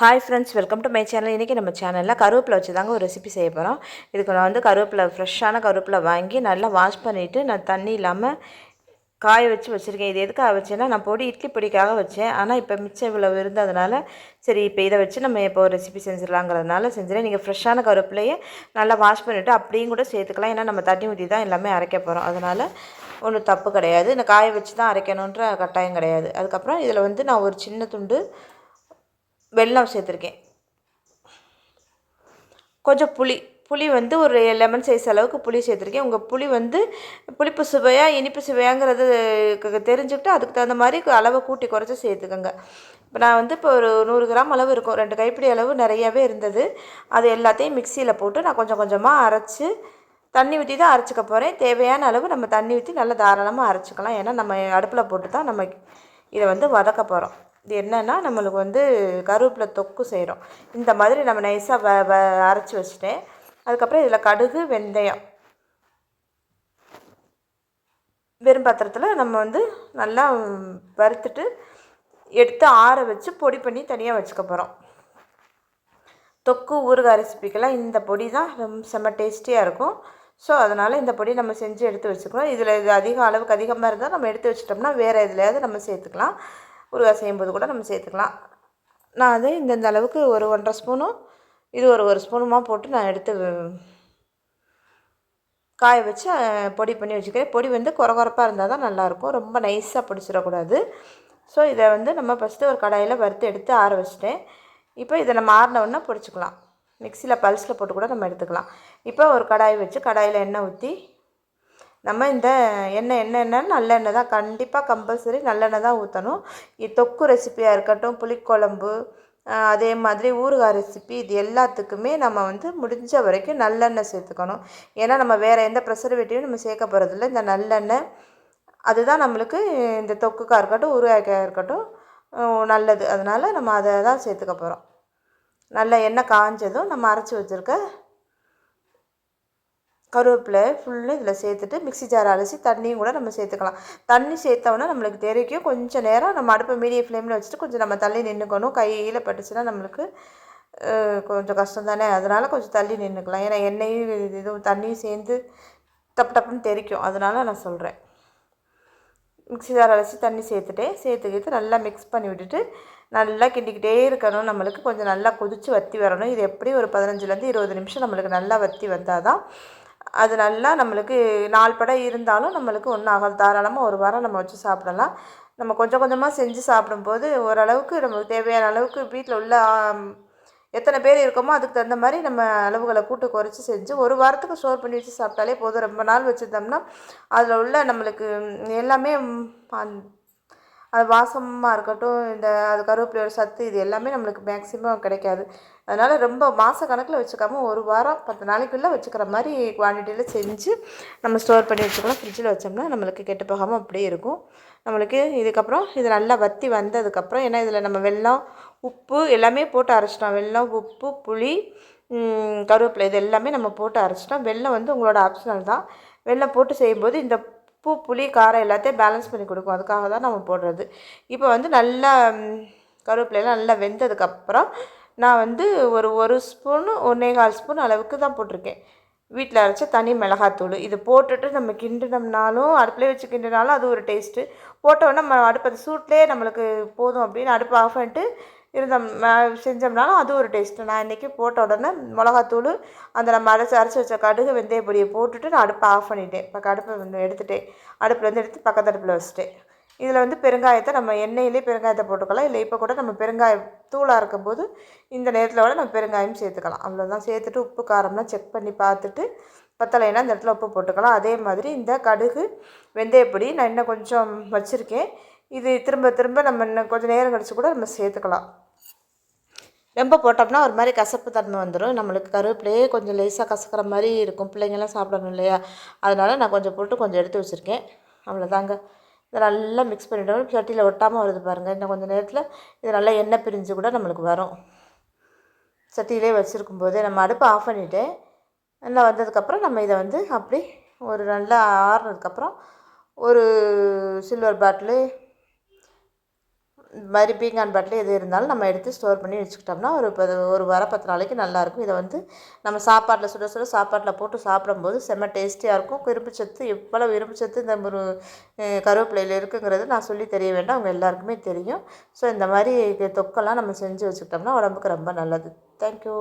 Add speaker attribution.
Speaker 1: Hi friends welcome to my channel இன்றைக்கி நம்ம சேனலில் கருவேப்பிலை வச்சு தாங்க ஒரு ரெசிபி செய்ய போகிறோம் இதுக்கு நான் வந்து கருவேப்பிலை ஃப்ரெஷ்ஷான கருவேப்பிலை வாங்கி நல்லா வாஷ் பண்ணிவிட்டு நான் தண்ணி இல்லாமல் காய வச்சு வச்சுருக்கேன். இது எதுக்காக வச்சேன்னா நான் பொடி இட்லி பொடிக்காக வச்சேன். ஆனால் இப்போ மிச்சம் இவ்வளவு இருந்ததுனால சரி இப்போ இதை வச்சு நம்ம இப்போ ஒரு ரெசிபி செஞ்சிடலாங்கிறதுனால செஞ்சுறேன். நீங்கள் ஃப்ரெஷ்ஷான கருவேப்பிலையே நல்லா வாஷ் பண்ணிவிட்டு அப்படியும் கூட சேர்த்துக்கலாம். ஏன்னா நம்ம தண்ணி ஊற்றி தான் எல்லாமே அரைக்க போகிறோம் அதனால் ஒன்றும் தப்பு கிடையாது. இந்த காய வச்சு தான் அரைக்கணுன்ற கட்டாயம் கிடையாது. அதுக்கப்புறம் இதில் வந்து நான் ஒரு சின்ன துண்டு வெல்லம் சேர்த்துருக்கேன். கொஞ்சம் புளி புளி வந்து ஒரு லெமன் சைஸ் அளவுக்கு புளி சேர்த்துருக்கேன். உங்கள் புளி வந்து புளிப்பு சுவையாக இனிப்பு சுவையாங்கிறது தெரிஞ்சுக்கிட்டு அதுக்கு தகுந்த மாதிரி அளவை கூட்டி குறைச்சி சேர்த்துக்கோங்க. இப்போ நான் வந்து இப்போ ஒரு நூறு கிராம் அளவு இருக்கும். ரெண்டு கைப்பிடி அளவு நிறையவே இருந்தது. அது எல்லாத்தையும் மிக்சியில் போட்டு நான் கொஞ்சம் கொஞ்சமாக அரைச்சி தண்ணி ஊற்றி தான் அரைச்சிக்க போகிறேன் தேவையான அளவு நம்ம தண்ணி ஊற்றி நல்லா தாராளமாக அரைச்சிக்கலாம். ஏன்னா நம்ம அடுப்பில் போட்டு தான் நம்ம இதை வந்து வதக்க போகிறோம் இது என்னென்னா நம்மளுக்கு வந்து கருவேப்பிலை தொக்கு செய்கிறோம் இந்த மாதிரி நம்ம நைஸாக வ வ அரைச்சி வச்சுட்டேன். அதுக்கப்புறம் இதில் கடுகு வெந்தயம். வெறும் பாத்திரத்தில் நம்ம வந்து நல்லா வறுத்துட்டு எடுத்து ஆற வச்சு பொடி பண்ணி தனியாக வச்சுக்க போகிறோம் தொக்கு ஊறுகாய் ரெசிபிக்கெல்லாம் இந்த பொடி தான் ரொம்ப செம்ம டேஸ்டியாக இருக்கும். ஸோ அதனால் இந்த பொடி நம்ம செஞ்சு எடுத்து வச்சுக்கணும். இதில் இது அதிக அளவுக்கு அதிகமாக இருந்தால் நம்ம எடுத்து வச்சிட்டோம்னா வேறு எதுலையாவது நம்ம சேர்த்துக்கலாம். ஊறுகாய் செய்யும்போது கூட நம்ம சேர்த்துக்கலாம். நான் அது இந்தந்த அளவுக்கு ஒரு ஒன்றரை ஸ்பூனும் இது ஒரு ஒரு ஸ்பூனுமா போட்டு நான் எடுத்து காய வச்சு பொடி பண்ணி வச்சுக்கிறேன். பொடி வந்து குறகுறப்பாக இருந்தால் தான் நல்லாயிருக்கும். ரொம்ப நைஸாக பிடிச்சிடக்கூடாது. ஸோ இதை வந்து நம்ம ஃபஸ்ட்டு ஒரு கடாயில் வறுத்து எடுத்து ஆற வச்சுட்டேன். இப்போ இதை நம்ம ஆறினவுடனே பிடிச்சிக்கலாம். மிக்சியில் பல்ஸில் போட்டு கூட நம்ம எடுத்துக்கலாம். இப்போ ஒரு கடாய் வச்சு கடாயில் எண்ணெய் ஊற்றி நம்ம இந்த எண்ணெய் எண்ணெய் எண்ணெய் நல்லெண்ணெய் தான் கண்டிப்பாக கம்பல்சரி நல்லெண்ணெய் தான் ஊற்றணும் தொக்கு ரெசிப்பியாக இருக்கட்டும் புளிக்குழம்பு அதே மாதிரி ஊறுகாய் ரெசிபி இது எல்லாத்துக்குமே நம்ம வந்து முடிஞ்ச வரைக்கும் நல்லெண்ணெய் சேர்த்துக்கணும். ஏன்னா நம்ம வேறு எந்த ப்ரெசர்வேட்டிவும் நம்ம சேர்க்க போகிறதில்ல இந்த நல்லெண்ணெய் அதுதான் நம்மளுக்கு இந்த தொக்குக்காக இருக்கட்டும் ஊறுகாய்க்காக இருக்கட்டும் நல்லது. அதனால் நம்ம அதை தான் சேர்த்துக்க போகிறோம் நல்ல எண்ணெய் காஞ்சதும் நம்ம அரைச்சி வச்சுருக்க கருவேப்பிலை ஃபுல்லும் இதில் சேர்த்துட்டு மிக்ஸி ஜார் அலசி தண்ணியும் கூட நம்ம சேர்த்துக்கலாம். தண்ணி சேர்த்தோன்னா நம்மளுக்கு தெரிக்கும் கொஞ்சம் நேரம் நம்ம அடுப்பை மீடியம் ஃப்ளேமில் வச்சுட்டு கொஞ்சம் நம்ம தள்ளி நின்றுக்கணும் கையில் பட்டுச்சுன்னா நம்மளுக்கு கொஞ்சம் கஷ்டம் தானே? அதனால் கொஞ்சம் தள்ளி நின்றுக்கலாம் ஏன்னா எண்ணெயும் இதுவும் தண்ணியும் சேர்ந்து டப்பு டப்புன்னு தெரிக்கும். அதனால் நான் சொல்கிறேன் மிக்ஸி ஜார் அலசி தண்ணி சேர்த்துட்டேன் சேர்த்துக்கிட்டு நல்லா மிக்ஸ் பண்ணி விட்டுட்டு நல்லா கிண்டிக்கிட்டே இருக்கணும். நம்மளுக்கு கொஞ்சம் நல்லா கொதித்து வற்றி வரணும். இது எப்படி ஒரு பதினஞ்சுலேருந்து இருபது நிமிஷம் நம்மளுக்கு நல்லா வற்றி வந்தால் தான் அது நல்லா நம்மளுக்கு நாலு படம் இருந்தாலும் நம்மளுக்கு ஒன்றும் ஆகாது தாராளமாக ஒரு வாரம் நம்ம வச்சு சாப்பிடலாம். நம்ம கொஞ்சம் கொஞ்சமாக செஞ்சு சாப்பிடும்போது ஓரளவுக்கு நமக்கு தேவையான அளவுக்கு வீட்டில் உள்ள எத்தனை பேர் இருக்கோமோ அதுக்கு தகுந்த மாதிரி நம்ம அளவுகளை கூட்டு குறைச்சி செஞ்சு ஒரு வாரத்துக்கு ஸ்டோர் பண்ணி வச்சு சாப்பிட்டாலே போதும். ரொம்ப நாள் வச்சுருந்தோம்னா அதில் உள்ள நம்மளுக்கு எல்லாமே அது வாசமாக இருக்கட்டும் இந்த அது கருவேப்பிலையோட சத்து இது எல்லாமே நம்மளுக்கு மேக்ஸிமம் கிடைக்காது. அதனால் ரொம்ப மாத கணக்கில் வச்சுக்காம ஒரு வாரம் பத்து நாளைக்குள்ளே வச்சுக்கிற மாதிரி குவான்டிட்டியில் செஞ்சு நம்ம ஸ்டோர் பண்ணி வச்சுக்கலாம் ஃப்ரிட்ஜில் வச்சோம்னா நம்மளுக்கு கெட்டு போகாமல் அப்படியே இருக்கும். நம்மளுக்கு இதுக்கப்புறம் இது நல்லா வற்றி வந்ததுக்கப்புறம் ஏன்னா இதில் நம்ம வெல்லம் உப்பு எல்லாமே போட்டு அரைச்சிட்டோம். வெள்ளம் உப்பு புளி கருவேப்பிலை இது எல்லாமே நம்ம போட்டு அரைச்சிட்டோம். வெள்ளம் வந்து உங்களோட ஆப்ஷனல் தான். வெள்ளம் போட்டு செய்யும்போது இந்த உப்பு புளி காரம் எல்லாத்தையும் பேலன்ஸ் பண்ணி கொடுக்கும். அதுக்காக தான் நம்ம போடுறது. இப்போ வந்து நல்லா கருவேப்பிலையெல்லாம் நல்லா வெந்ததுக்கப்புறம் நான் வந்து ஒரு ஒரு ஸ்பூனு ஒன்றே கால் ஸ்பூன் அளவுக்கு தான் போட்டிருக்கேன். வீட்டில் அரைச்ச தனி மிளகாத்தூள். இது போட்டுட்டு நம்ம கிண்டினோம்னாலும் அடுப்பிலே வச்சு கிண்டினாலும் அது ஒரு டேஸ்ட்டு போட்டோன்னே நம்ம அந்த சூட்லேயே நம்மளுக்கு போதும் அப்படின்னு அடுப்பு ஆஃப் பண்ணிட்டு இருந்தோம். செஞ்சோம்னாலும் அது ஒரு டேஸ்ட்டு நான் இன்றைக்கி போட்ட உடனே மிளகாத்தூள் அந்த நம்ம அரைச்சி அரைச்சி வச்ச கடுகு வெந்தய பொடியை போட்டுட்டு நான் அடுப்பை ஆஃப் பண்ணிட்டேன். இப்போ அடுப்பை வந்து எடுத்துட்டேன். அடுப்புலேருந்து எடுத்து பக்கத்து அடுப்பில் வச்சுட்டேன். இதில் வந்து பெருங்காயத்தை நம்ம எண்ணெயிலே பெருங்காயத்தை போட்டுக்கலாம். இல்லை இப்போ கூட நம்ம பெருங்காயம் தூளாக இருக்கும்போது இந்த நேரத்தில் கூட நம்ம பெருங்காயம் சேர்த்துக்கலாம். அவ்வளோதான் சேர்த்துட்டு உப்பு காரம்லாம் செக் பண்ணி பார்த்துட்டு பத்தலைன்னா இந்த இடத்துல உப்பு போட்டுக்கலாம். அதே மாதிரி இந்த கடுகு வெந்தயப்பொடி நான் இன்னும் கொஞ்சம் வச்சுருக்கேன். இது திரும்ப திரும்ப நம்ம இன்னும் கொஞ்சம் நேரம் கழிச்சு கூட நம்ம சேர்த்துக்கலாம். ரொம்ப போட்டோம்னா ஒரு மாதிரி கசப்பு தன்மை வந்துடும் நம்மளுக்கு கருவேப்பிலையே கொஞ்சம் லேசாக கசக்கிற மாதிரி இருக்கும். பிள்ளைங்கெல்லாம் சாப்பிடணும் இல்லையா? அதனால் நான் கொஞ்சம் போட்டு கொஞ்சம் எடுத்து வச்சுருக்கேன். அவ்வளோதாங்க. இதை நல்லா மிக்ஸ் பண்ணிவிடணும் சட்டியில் ஒட்டாமல் வருது பாருங்கள் இன்னும் கொஞ்சம் நேரத்தில் இது நல்லா எண்ணெய் பிரிஞ்சு கூட நம்மளுக்கு வரும். சட்டியிலே வச்சுருக்கும் போதே நம்ம அடுப்பை ஆஃப் பண்ணிவிட்டு நல்லா வந்ததுக்கப்புறம் நம்ம இதை வந்து அப்படி ஒரு நல்லா ஆறுனதுக்கப்புறம் ஒரு சில்வர் பாட்டிலு இது மாதிரி பீங்கான் பாட்டில் எது இருந்தாலும் நம்ம எடுத்து ஸ்டோர் பண்ணி வச்சுக்கிட்டோம்னா ஒரு ப ஒரு வர பத்து நாளைக்கு நல்லாயிருக்கும். இதை வந்து நம்ம சாப்பாட்டில் சுட சுட சாப்பாட்டில் போட்டு சாப்பிடும்போது செம்ம டேஸ்டியாக இருக்கும். இரும்பு சத்து எவ்வளோ இரும்பு சத்து இந்த ஒரு கருவேப்பிலையில் இருக்குங்கிறது நான் சொல்லி தெரிய வேண்டாம். அவங்க எல்லாருக்குமே தெரியும். ஸோ இந்த மாதிரி தொக்கெல்லாம் நம்ம செஞ்சு வச்சுக்கிட்டோம்னா உடம்புக்கு ரொம்ப நல்லது. தேங்க்யூ.